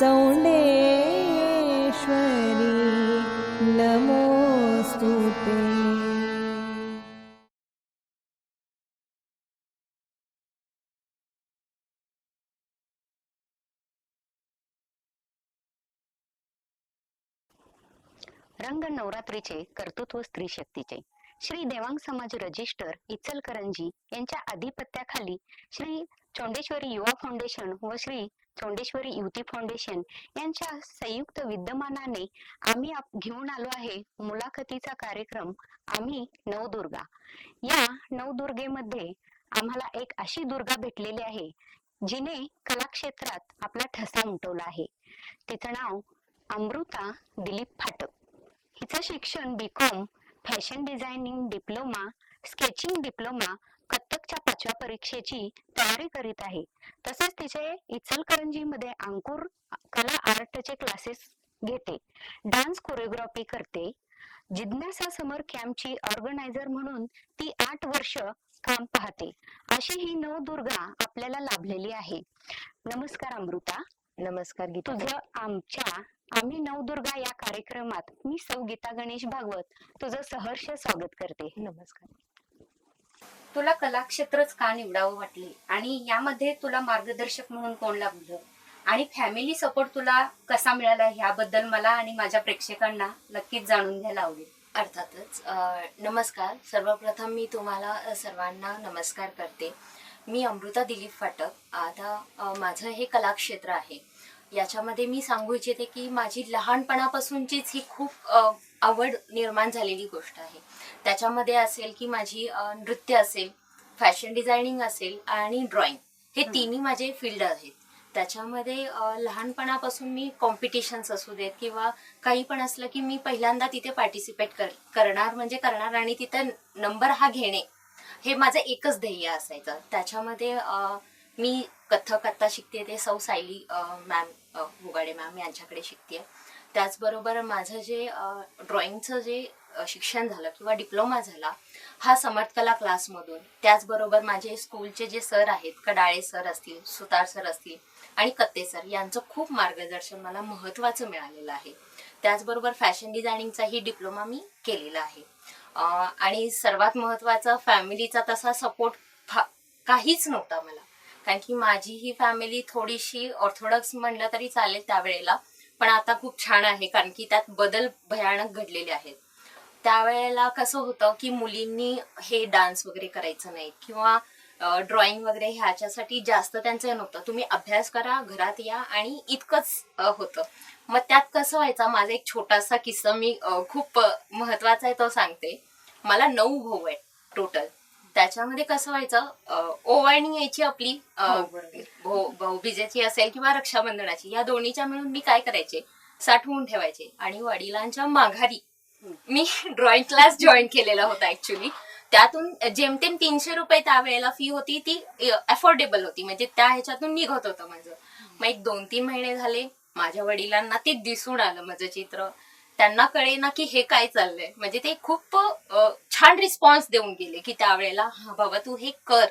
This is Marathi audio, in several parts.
चौंडेश्वरी नमोऽस्तु ते। रंग नवरात्रीचे कर्तृत्व स्त्री शक्तीचे. श्री देवांग समाज रजिस्टर इचलकरंजी यांच्या आधिपत्याखाली श्री चोंडेश्वरी युवा फाउंडेशन व श्री चोंडेश्वरी युती फाउंडेशन यांच्या संयुक्त विद्यमानाने आम्ही घेऊन आलो आहे मुलाखतीचा कार्यक्रम आम्ही नवदुर्गा. या नवदुर्गेमध्ये आम्हाला एक अशी दुर्गा भेटलेली आहे जिने कलाक्षेत्रात आपला ठसा उमटवला आहे. तिचं नाव अमृता दिलीप फाटक. हिचं शिक्षण BCom fashion designing diploma sketching diploma पाचव्या परीक्षेची तयारी करीत आहे. तसेच तिचे इचलकरंजीमध्ये अंकुर कला आर्टचे क्लासेस घेते. डान्स कोरिओग्राफी करते. जिज्ञासा समर कॅम्पची ऑर्गनायझर म्हणून ती आठ वर्ष काम पाहते. अशी ही नवदुर्गा आपल्याला लाभलेली आहे. नमस्कार अमृता. नमस्कार गीता. तुझं आमच्या आम्ही नवदुर्गा या कार्यक्रमात मी सौ गीता गणेश भागवत तुझं सहर्ष स्वागत करते. नमस्कार. तुला कलाक्षेत्रच का निवडावं वाटले? आणि यामध्ये तुला मार्गदर्शक म्हणून कोण लाभलं आणि फॅमिली सपोर्ट तुला कसा मिळाला ह्याबद्दल मला आणि माझ्या प्रेक्षकांना नक्कीच जाणून घ्यायला आवडेल. अर्थातच. नमस्कार. सर्वप्रथम मी तुम्हाला सर्वांना नमस्कार करते. मी अमृता दिलीप फाटक. आता माझं हे कलाक्षेत्र आहे. याच्यामध्ये मी सांगू इच्छिते की माझी लहानपणापासूनचीच ही खूप आवड निर्माण झालेली गोष्ट आहे. त्याच्यामध्ये असेल की माझी नृत्य असेल फॅशन डिझायनिंग असेल आणि ड्रॉइंग हे. तिन्ही माझे फील्ड आहेत. त्याच्यामध्ये लहानपणापासून मी कॉम्पिटिशन्स असू देत किंवा काही पण असलं की मी पहिल्यांदा तिथे पार्टिसिपेट कर करणार म्हणजे करणार आणि तिथं नंबर हा घेणे हे माझं एकच ध्येय असायचं. त्याच्यामध्ये मी कथक आता शिकते ते सौ सायली मॅम भोगाडे मॅम यांच्याकडे शिकते त्याचबरोबर माझं जे ड्रॉइंगचं जे शिक्षण झालं किंवा डिप्लोमा झाला हा समर्थ कला क्लासमधून त्याचबरोबर माझे स्कूलचे जे सर आहेत कडाळे सर असतील सुतार सर असतील आणि कत्ते सर यांचं खूप मार्गदर्शन मला महत्त्वाचं मिळालेलं आहे. त्याचबरोबर फॅशन डिझायनिंगचाही डिप्लोमा मी केलेला आहे. आणि सर्वात महत्त्वाचा फॅमिलीचा तसा सपोर्ट काहीच नव्हता मला. कारण की माझी ही फॅमिली थोडीशी ऑर्थोडॉक्स म्हणलं तरी चालेल त्यावेळेला. पण आता खूप छान आहे कारण की त्यात बदल भयानक घडलेले आहेत. त्यावेळेला कसं होतं की मुलींनी हे डान्स वगैरे करायचं नाही किंवा ड्रॉइंग वगैरे ह्याच्यासाठी जास्त त्यांचं नव्हतं. तुम्ही अभ्यास करा घरात या आणि इतकंच होतं. मग त्यात कसं व्हायचा माझा एक छोटासा किस्सा मी खूप महत्त्वाचा आहे तो सांगते. मला नऊ भाऊ आहे टोटल त्याच्यामध्ये कसं व्हायचं ओवाळणी यायची आपली हो, भाऊबीजेची असेल किंवा रक्षाबंधनाची या दोन्हीच्या मिळून मी काय करायचे साठवून ठेवायचे. आणि वडिलांच्या माघारी मी ड्रॉइंग क्लास जॉईन केलेला होता ऍक्च्युली त्यातून जेमतेम तीनशे रुपये त्यावेळेला फी होती ती अफोर्डेबल होती. म्हणजे त्या ह्याच्यातून निघत होतं माझं. मग एक दोन तीन महिने झाले माझ्या वडिलांना ते दिसून आलं माझं चित्र. त्यांना कळे ना की हे काय चाललंय. म्हणजे ते खूप छान रिस्पॉन्स देऊन गेले की त्यावेळेला हा बाबा तू हे कर.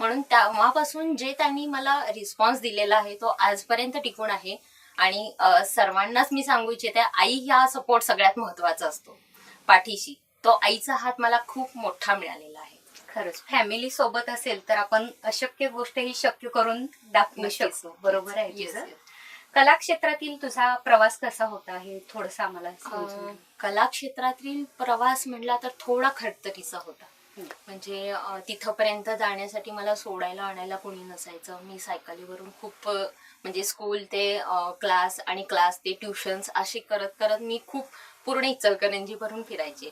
म्हणून तेव्हापासून जे त्यांनी मला रिस्पॉन्स दिलेला आहे तो आजपर्यंत टिकून आहे. आणि सर्वांनाच मी सांगू इच्छिते आई ह्या सपोर्ट सगळ्यात महत्त्वाचा असतो. पाठीशी. तो आईचा हात मला खूप मोठा मिळालेला आहे. खरंच. फॅमिली सोबत असेल तर आपण अशक्य गोष्ट ही शक्य करून दाखवू. शकतो. बरोबर आहे. कलाक्षेत्रातील तुझा प्रवास कसा होता हे थोडस आम्हाला समजून. कला क्षेत्रातील प्रवास म्हटला तर थोडा खडतरीचा होता. म्हणजे अ, तिथपर्यंत जाण्यासाठी मला सोडायला आणायला कोणी नसायचं. मी सायकलीवरून खूप अ, म्हणजे स्कूल ते क्लास आणि क्लास ते ट्युशन्स असे करत करत मी खूप पूर्ण इचलकरंजीवरून फिरायचे.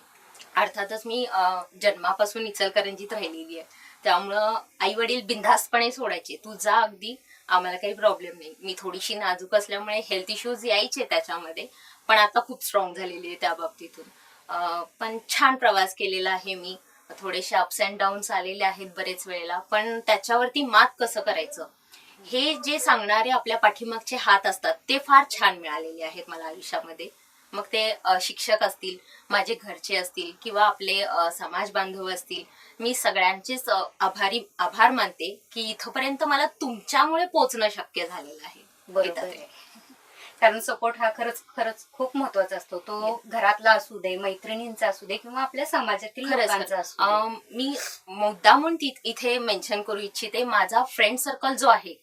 अर्थातच मी अ, जन्मापासून इचलकरंजीत राहिलेली आहे. त्यामुळं आई वडील बिनधास्तपणे सोडायचे. तू जा अगदी आम्हाला काही प्रॉब्लेम नाही. मी थोडीशी नाजूक असल्यामुळे हेल्थ इश्यूज यायचे त्याच्यामध्ये पण आता खूप स्ट्रॉंग झालेली आहे त्या बाबतीतून. पण छान प्रवास केलेला आहे मी. थोडेसे अप्स अँड डाऊन्स आलेले आहेत बरेच वेळेला पण त्याच्यावरती मात कसं करायचं? हे जे सांगणारे आपल्या पाठीमागचे हात असतात ते फार छान मिळालेले आहेत मला आयुष्यामध्ये. मग ते शिक्षक असतील माझे घरचे असतील किंवा आपले समाज बांधव असतील मी सगळ्यांचेच आभारी आभार मानते की इथपर्यंत मला तुमच्यामुळे पोचणं शक्य झालेलं आहे. बरोबर कारण सपोर्ट हा खरंच खरंच खूप महत्त्वाचा असतो. तो घरातला असू दे मैत्रिणींचा असू दे किंवा आपल्या समाजातील लोकांचा मी मुद्दामून ति- इथे मेन्शन करू इच्छिते माझा फ्रेंड सर्कल जो आहे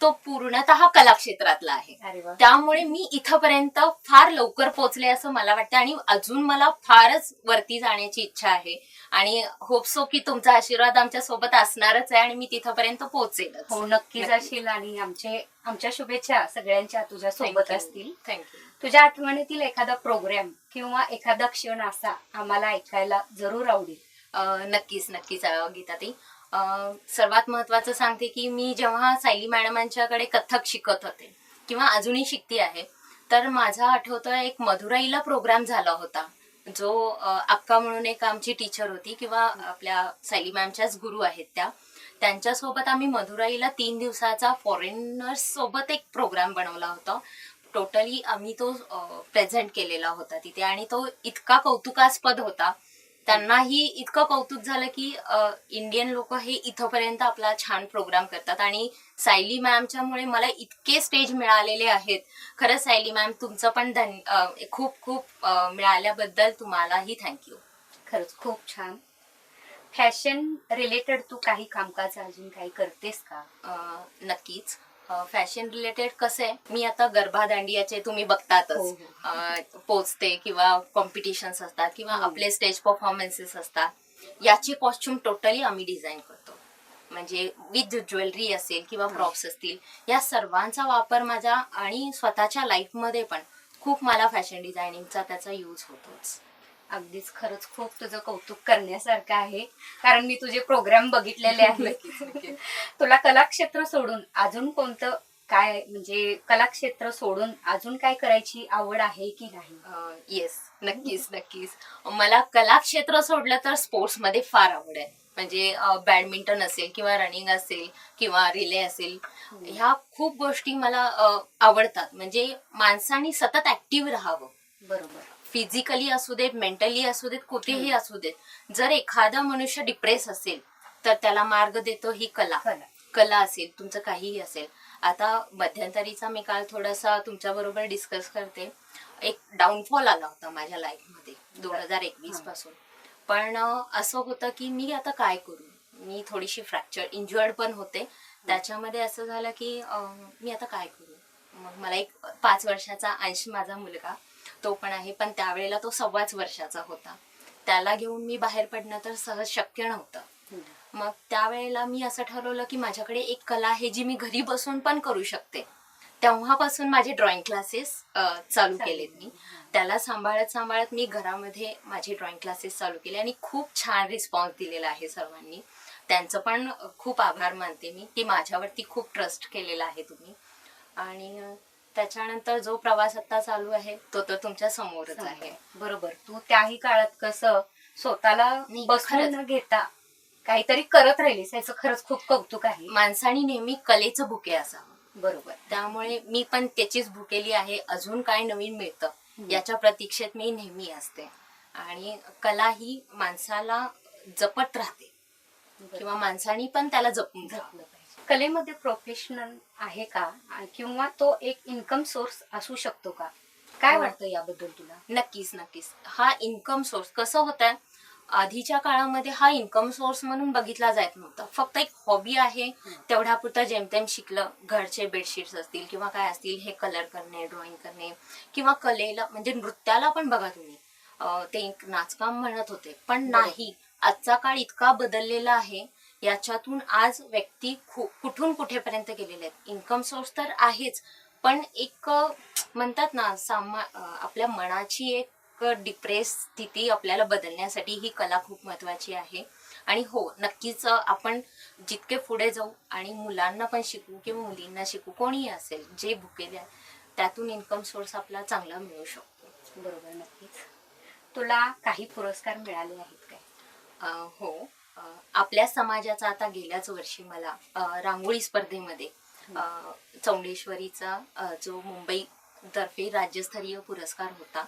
तो पूर्णतः कला क्षेत्रातला आहे त्यामुळे मी इथपर्यंत फार लवकर पोहोचले असं मला वाटतं आणि अजून मला फारच वरती जाण्याची इच्छा आहे. आणि होप सो की तुमचा आशीर्वाद आमच्यासोबत असणारच आहे आणि मी तिथपर्यंत पोहोचेलच. हो नक्की. जाशील आणि आमचे आमच्या शुभेच्छा सगळ्यांच्या तुझ्या सोबत असतील. थँक्यू तुझ्या आठवणीतील एखादा प्रोग्राम किंवा एखादा क्षण असा आम्हाला ऐकायला जरूर आवडेल. नक्कीच नक्कीच अं, गीताताई. अं, सर्वात महत्वाचं सांगते की मी जेव्हा सायली मॅडमांच्याकडे कथ्थक शिकत होते किंवा अजूनही शिकती आहे तर माझा आठवतं एक मधुराईला प्रोग्राम झाला होता जो अक्का म्हणून एक आमची टीचर होती किंवा आपल्या सायली मॅमच्याच गुरु आहेत त्या. त्यांच्यासोबत आम्ही मधुराईला तीन दिवसाचा फॉरेनर्स सोबत एक प्रोग्राम बनवला होता. टोटली आम्ही तो प्रेझेंट केलेला होता तिथे आणि तो इतका कौतुकास्पद होता त्यांनाही इतकं कौतुक झालं की इंडियन लोक हे इथपर्यंत आपला छान प्रोग्राम करतात. आणि सायली मॅमच्यामुळे मला इतके स्टेज मिळालेले आहेत. खरंच सायली मॅम तुमचं पण धन खूप खूप मिळाल्याबद्दल तुम्हालाही थँक्यू खरंच खूप छान. फॅशन रिलेटेड तू काही कामकाज अजून काही करतेस का? नक्कीच. फॅशन रिलेटेड कसं आहे? मी आता गरबा दांडियाचे तुम्ही बघतातच. हो, अ, पोचते किंवा कॉम्पिटिशन्स असतात किंवा हो. आपले स्टेज परफॉर्मन्सेस असतात. याचे कॉस्ट्युम टोटली आम्ही डिझाईन करतो. म्हणजे विथ ज्वेलरी असेल किंवा प्रॉप्स असतील या सर्वांचा वापर माझा आणि स्वतःच्या लाईफमध्ये पण खूप मला फॅशन डिझायनिंगचा त्याचा यूज होतोच. अगदीच खरंच खूप तुझं कौतुक करण्यासारखं आहे. कारण मी तुझे प्रोग्राम बघितलेले आहेत. तुला कलाक्षेत्र सोडून अजून कोणतं काय म्हणजे कलाक्षेत्र सोडून अजून काय करायची आवड आहे की नाही? येस नक्कीच नक्कीच. मला कला क्षेत्र सोडलं तर स्पोर्ट्समध्ये फार आवड आहे. म्हणजे बॅडमिंटन असेल किंवा रनिंग असेल किंवा रिले असेल ह्या खूप गोष्टी मला आवडतात. म्हणजे माणसाने सतत ऍक्टिव्ह राहावं. बरोबर. फिजिकली असू देत मेंटली असू देत कुठेही असू देत. जर एखादा मनुष्य डिप्रेस असेल तर त्याला मार्ग देतो ही कला. कला. कला असेल तुमचं काहीही असेल. आता मध्यंतरीचा मी काल थोडासा तुमच्या बरोबर डिस्कस करते. एक डाऊनफॉल आला होता माझ्या लाईफमध्ये दोन हजार एकवीस. पासून. पण असं होतं की मी आता काय करू? मी थोडीशी फ्रॅक्चर इंजुअर्ड पण होते. त्याच्यामध्ये असं झालं की मी आता काय करू? मग मला एक पाच वर्षाचा अंश माझा मुलगा तो पण आहे पण त्यावेळेला तो सव्वाच वर्षाचा होता. त्याला घेऊन मी बाहेर पडणं तर सहज शक्य नव्हतं. मग त्यावेळेला मी असं ठरवलं की माझ्याकडे एक कला आहे जी मी घरी बसून पण करू शकते. तेव्हापासून माझे ड्रॉइंग क्लासेस चालू केलेत मी. त्याला सांभाळत सांभाळत मी घरामध्ये माझे ड्रॉइंग क्लासेस चालू केले आणि खूप छान रिस्पॉन्स दिलेला आहे सर्वांनी. त्यांचं पण खूप आभार मानते मी. की माझ्यावरती खूप ट्रस्ट केलेला आहे तुम्ही. आणि त्याच्यानंतर जो प्रवास आता चालू आहे तो तर तुमच्या समोरच आहे. बरोबर. तू त्याही काळात कसं स्वतःला बसून. न घेता काहीतरी करत राहिलीस याचं खरंच खूप कौतुक आहे. माणसाने नेहमी कलेचं बुके असावं. बरोबर. त्यामुळे मी पण त्याचीच भुकेली आहे. अजून काय नवीन मिळतं याच्या प्रतीक्षेत मी नेहमी असते. आणि कला ही माणसाला जपत राहते. किंवा माणसानी पण त्याला जपून राहावं. कलेमध्ये प्रोफेशनल आहे का? किंवा तो एक इन्कम सोर्स असू शकतो का? काय हो. वाटतं याबद्दल तुला? नक्कीच नक्कीच. हा इन्कम सोर्स कसं होतं आधीच्या काळामध्ये हा इन्कम सोर्स म्हणून बघितला जात नव्हता. फक्त एक हॉबी आहे तेवढ्यापुरतं जेमतेम शिकलं. घरचे बेडशीट्स असतील किंवा काय असतील हे कलर करणे ड्रॉइंग करणे किंवा कलेला म्हणजे नृत्याला पण बघा तुम्ही. ते एक नाचकाम म्हणत होते. पण नाही. आजचा काळ इतका बदललेला आहे. याच्यातून आज व्यक्ती कुठून कुठेपर्यंत गेलेले आहेत? इन्कम सोर्स तर आहेच पण एक म्हणतात ना सामा आपल्या मनाची एक डिप्रेस स्थिती आपल्याला बदलण्यासाठी ही कला खूप महत्वाची आहे. आणि हो नक्कीच आपण जितके पुढे जाऊ आणि मुलांना पण शिकू किंवा मुलींना शिकू कोणीही असेल जे भुकेले त्यातून इन्कम सोर्स आपला चांगला मिळू शकतो. बरोबर नक्कीच. तुला काही पुरस्कार मिळाले आहेत काय? हो. आपल्या समाजाचा आता गेल्याच वर्षी मला रांगोळी स्पर्धेमध्ये चौंडेश्वरीचा जो मुंबई तर्फे राज्यस्तरीय पुरस्कार होता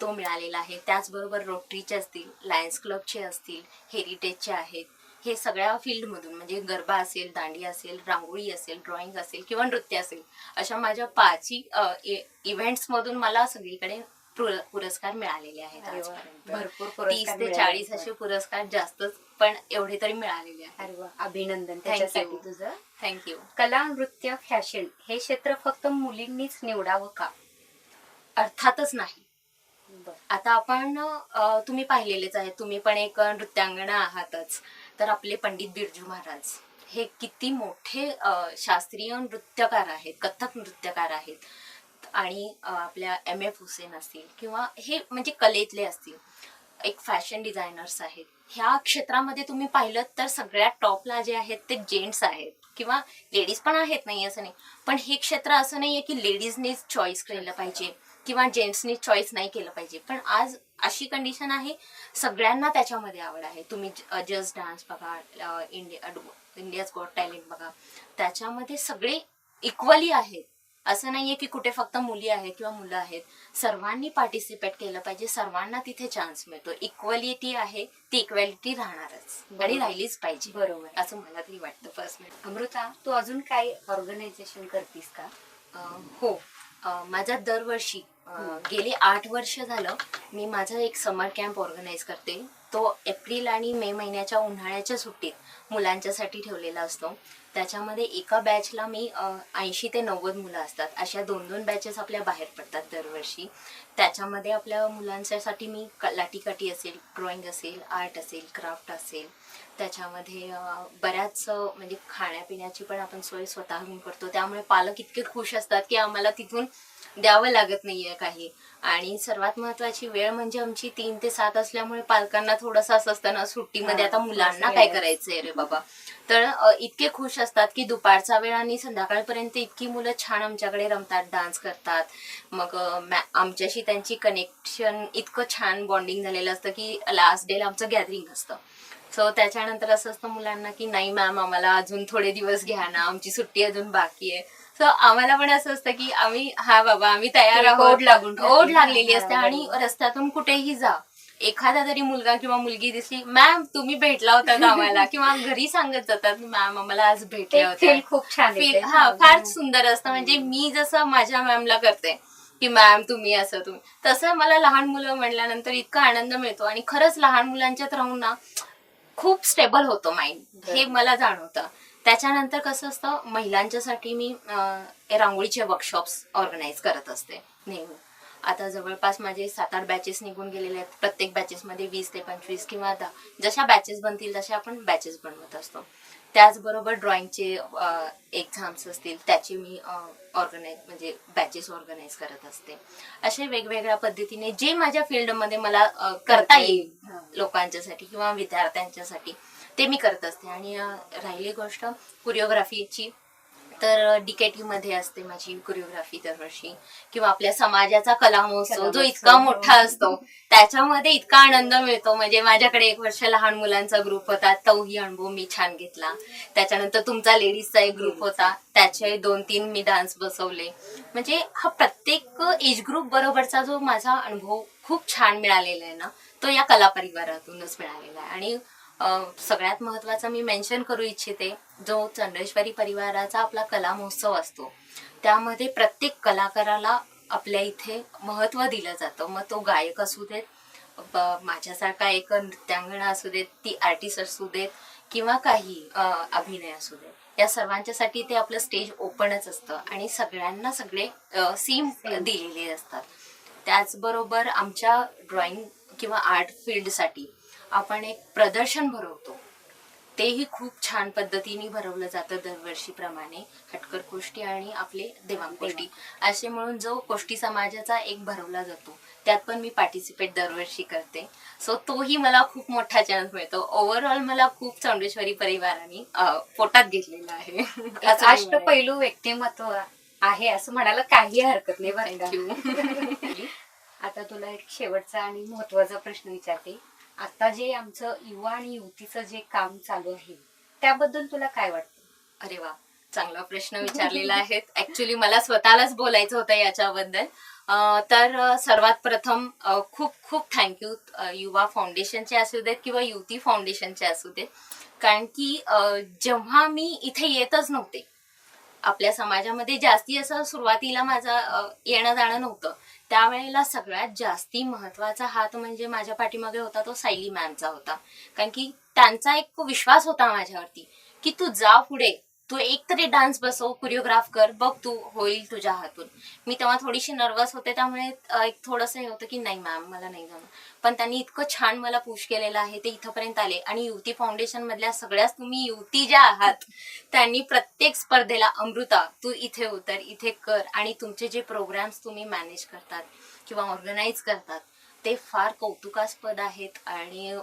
तो मिळालेला आहे. त्याचबरोबर रोटरीचे असतील लायन्स क्लबचे असतील हेरिटेजचे आहेत हे सगळ्या फील्डमधून म्हणजे गरबा असेल दांडिया असेल रांगोळी असेल ड्रॉइंग असेल किंवा नृत्य असेल अशा माझ्या पाचही इव्हेंट्स मधून मला सगळीकडे पुर- पुरस्कार मिळालेले आहेत अरे वा, आजपर्यंत. भरपूर तीस पुरस्कार ते मिळाले. चाळीस असे पुरस्कार जास्तच पण एवढे तरी मिळालेले आहेत. अरे वा. अभिनंदन त्याच्यासाठी you. तुझं. थँक्यू कला नृत्य फॅशन हे क्षेत्र फक्त मुलींनीच निवडावं का? अर्थातच नाही. आता आपण अ, तुम्ही पाहिलेलेच आहे तुम्ही पण एक नृत्यांगना आहातच. तर आपले पंडित बिरजू महाराज हे किती मोठे अ, शास्त्रीय नृत्यकार आहेत कथक नृत्यकार आहेत. आणि आपल्या एम एफ हुसेन असतील किंवा हे म्हणजे कलेतले असतील एक फॅशन डिझायनर्स आहेत ह्या क्षेत्रामध्ये तुम्ही पाहिलं तर सगळ्यात टॉपला जे आहेत ते जेंट्स आहेत किंवा लेडीज पण आहेत नाही असं नाही पण हे क्षेत्र असं नाहीये की लेडीजनीच चॉईस केलं पाहिजे किंवा जेंट्सनी चॉईस नाही केलं पाहिजे पण आज अशी कंडिशन आहे सगळ्यांना त्याच्यामध्ये आवड आहे. तुम्ही जस्ट डान्स बघा इंडिया इंडियाज गॉट टॅलेंट बघा त्याच्यामध्ये सगळे इक्वली आहेत. असं नाहीये की कुठे फक्त मुली आहेत किंवा मुलं आहेत. सर्वांनी पार्टिसिपेट केलं पाहिजे. सर्वांना तिथे चान्स मिळतो. इक्वलिटी आहे ती इक्वॅलिटी राहणारच. आणि. राहिलीच पाहिजे. बरोबर. असं मला तरी वाटतं पर्सनली अमृता तू अजून काय ऑर्गनायझेशन करतीस का? हो. माझा दरवर्षी अं, गेली आठ वर्ष झालं मी माझा एक समर कॅम्प ऑर्गनाईज करते. तो एप्रिल आणि मे महिन्याच्या उन्हाळ्याच्या सुट्टीत मुलांच्यासाठी ठेवलेला असतो. त्याच्यामध्ये एका बॅचला मी ऐंशी ते नव्वद मुलं असतात. अशा दोन दोन बॅचेस आपल्या बाहेर पडतात दरवर्षी. त्याच्यामध्ये आपल्या मुलांच्यासाठी मी लाटीकाटी लाटीकाठी असेल ड्रॉइंग असेल आर्ट असेल क्राफ्ट असेल. त्याच्यामध्ये बऱ्याच म्हणजे खाण्यापिण्याची पण आपण सोय स्वतःहून करतो. त्यामुळे पालक इतके खुश असतात की आम्हाला तिथून द्यावं लागत नाहीये काही. आणि सर्वात महत्वाची वेळ म्हणजे आमची तीन ते सात असल्यामुळे पालकांना थोडंसं असं असतं ना सुट्टीमध्ये आता मुलांना काय. करायचंय रे बाबा? तर इतके खुश असतात की दुपारचा वेळ आणि संध्याकाळपर्यंत इतकी मुलं छान आमच्याकडे रमतात डान्स करतात. मग आमच्याशी त्यांची कनेक्शन इतकं छान बॉन्डिंग झालेलं असतं की लास्ट डेला आमचं गॅदरिंग असतं. सो त्याच्यानंतर असं असतं मुलांना की नाही मॅम आम्हाला अजून थोडे दिवस घ्या ना आमची सुट्टी अजून बाकी आहे. सो आम्हाला पण असं असतं की आम्ही हा बाबा आम्ही तयार आहोत. ओढ लागून. ओढ लागलेली असते आणि. रस्त्यातून कुठेही जा. एखादा तरी मुलगा किंवा मुलगी दिसली मॅम तुम्ही भेटला होता का आम्हाला किंवा घरी सांगत जातात मॅम आम्हाला आज भेटले होते. खूप छान येते. हा फार सुंदर असतं. म्हणजे मी जसं माझ्या मॅमला करते की मॅम तुम्ही असं तुम्ही. तसं मला लहान मुलं म्हणल्यानंतर इतका आनंद मिळतो आणि खरंच लहान मुलांच्यात राहून ना खूप स्टेबल होतो माइंड हे मला जाणवतं. त्याच्यानंतर कसं असतं महिलांच्यासाठी मी रांगोळीचे वर्कशॉप्स ऑर्गनाईज करत असते नेहमी. आता जवळपास माझे सात आठ बॅचेस निघून गेलेले आहेत. प्रत्येक बॅचेसमध्ये वीस ते पंचवीस किंवा दहा. जशा बॅचेस बनतील तशा आपण बॅचेस बनवत असतो. त्याचबरोबर ड्रॉइंगचे एक्झाम्स असतील त्याचे मी ऑर्गनाईज म्हणजे बॅचेस ऑर्गनाईज करत असते. असे वेगवेगळ्या पद्धतीने जे माझ्या फील्डमध्ये मला करता येईल. लोकांच्यासाठी किंवा विद्यार्थ्यांच्यासाठी ते मी करत असते. आणि राहिली गोष्ट कोरिओग्राफीची तर डीकेटी मध्ये असते माझी कोरिओग्राफी दरवर्षी. किंवा आपल्या समाजाचा कला महोत्सव जो. इतका मोठा असतो त्याच्यामध्ये इतका आनंद मिळतो. म्हणजे माझ्याकडे एक वर्ष लहान मुलांचा ग्रुप होता. तोही अनुभव मी छान घेतला. त्याच्यानंतर तुमचा लेडीजचा एक ग्रुप होता. त्याचे दोन तीन मी डान्स बसवले. म्हणजे हा प्रत्येक एज ग्रुप बरोबरचा जो माझा अनुभव खूप छान मिळालेला आहे ना तो या कला परिवारातूनच मिळालेला आहे. आणि सगळ्यात महत्वाचं मी मेन्शन करू इच्छिते जो चंद्रेश्वरी परिवाराचा आपला कला महोत्सव असतो त्यामध्ये प्रत्येक कलाकाराला आपल्या इथे महत्त्व दिलं जातं. मग तो गायक असू देत माझ्यासारखा एक नृत्यांगणा असू देत ती आर्टिस्ट असू देत किंवा काही अभिनय असू देत. या सर्वांच्यासाठी ते आपलं स्टेज ओपनच असतं आणि सगळ्यांना सगळे सीम दिलेले असतात. त्याचबरोबर आमच्या ड्रॉइंग किंवा आर्ट फील्डसाठी आपण एक प्रदर्शन भरवतो. तेही खूप छान पद्धतीने भरवलं जातं दरवर्षीप्रमाणे. हटकर गोष्टी आणि आपले देवांग गोष्टी असे म्हणून जो कोष्टी समाजाचा एक भरवला जातो त्यात पण मी पार्टिसिपेट दरवर्षी करते. सो तोही मला खूप मोठा चान्स मिळतो. ओव्हरऑल मला खूप चौंडेश्वरी परिवाराने पोटात घेतलेला आहे. अष्टपैलू व्यक्तिमत्व आहे असं म्हणायला काही हरकत नाही बरं. आता तुला एक शेवटचा आणि महत्त्वाचा प्रश्न विचारते. आता जे आमचं युवा आणि युवतीचं जे काम चालू आहे त्याबद्दल तुला काय वाटतं? अरे वा चांगला प्रश्न विचारलेला आहे. ऍक्च्युली मला स्वतःलाच बोलायचं होतं याच्याबद्दल. तर सर्वात प्रथम खूप खूप थँक्यू युवा फाउंडेशनचे असू देत किंवा युवती फाउंडेशनचे असू देत. कारण की जेव्हा मी इथे येतच नव्हते आपल्या समाजामध्ये जास्ती असं सुरुवातीला माझं येणं जाणं नव्हतं. त्यावेळेला सगळ्यात जास्ती महत्त्वाचा हात म्हणजे माझ्या पाठीमागे होता तो सायली मॅमचा होता. कारण की त्यांचा एक विश्वास होता माझ्यावरती की तू जा पुढे. तू एक तरी डान्स बसव कोरिओग्राफ कर बघ तू होईल तुझ्या हातून. मी तेव्हा थोडीशी नर्वस होते त्यामुळे एक थोडंसं हे होतं की नाही मॅम मला नाही जमत. पण त्यांनी इतकं छान मला पुश केलेलं आहे ते इथंपर्यंत आले. आणि युवती फाउंडेशन मधल्या सगळ्याच तुम्ही युवती ज्या आहात त्यांनी प्रत्येक स्पर्धेला अमृता तू इथे उतर इथे कर आणि तुमचे जे प्रोग्राम्स तुम्ही मॅनेज करतात किंवा ऑर्गनाईज करतात ते फार कौतुकास्पद आहेत. आणि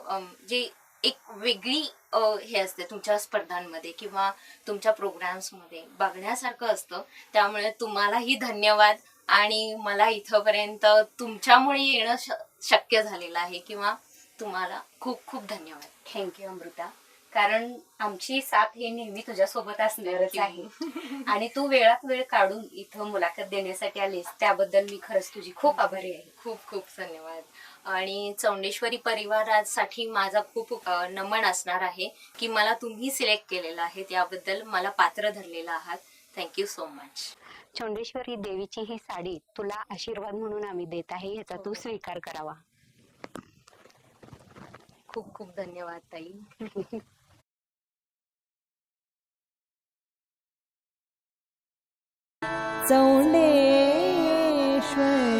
जे एक वेगळी हे असते तुमच्या स्पर्धांमध्ये किंवा तुमच्या प्रोग्राम्समध्ये बघण्यासारखं असतं. त्यामुळे तुम्हालाही धन्यवाद आणि मला इथंपर्यंत तुमच्यामुळे येणं शक्य झालेलं आहे किंवा तुम्हाला खूप खूप धन्यवाद. Thank you Amruta. कारण आमची साथ ही नेहमी तुझ्यासोबत असणारच आहे. आणि तू वेळात वेळ काढून इथं मुलाखत देण्यासाठी आलीस त्याबद्दल मी खरंच तुझी खूप आभारी आहे. खूप खूप धन्यवाद. आणि चौंडेश्वरी परिवारासाठी माझा खूप नमन असणार आहे की मला तुम्ही सिलेक्ट केलेलं आहे. त्याबद्दल मला पात्र धरलेलं आहात. थँक्यू सो मच चोंडेश्वरी देवीची ही साडी तुला आशीर्वाद म्हणून आम्ही देत आहे याचा तू स्वीकार करावा. खूप खूप धन्यवाद ताई. चौंडे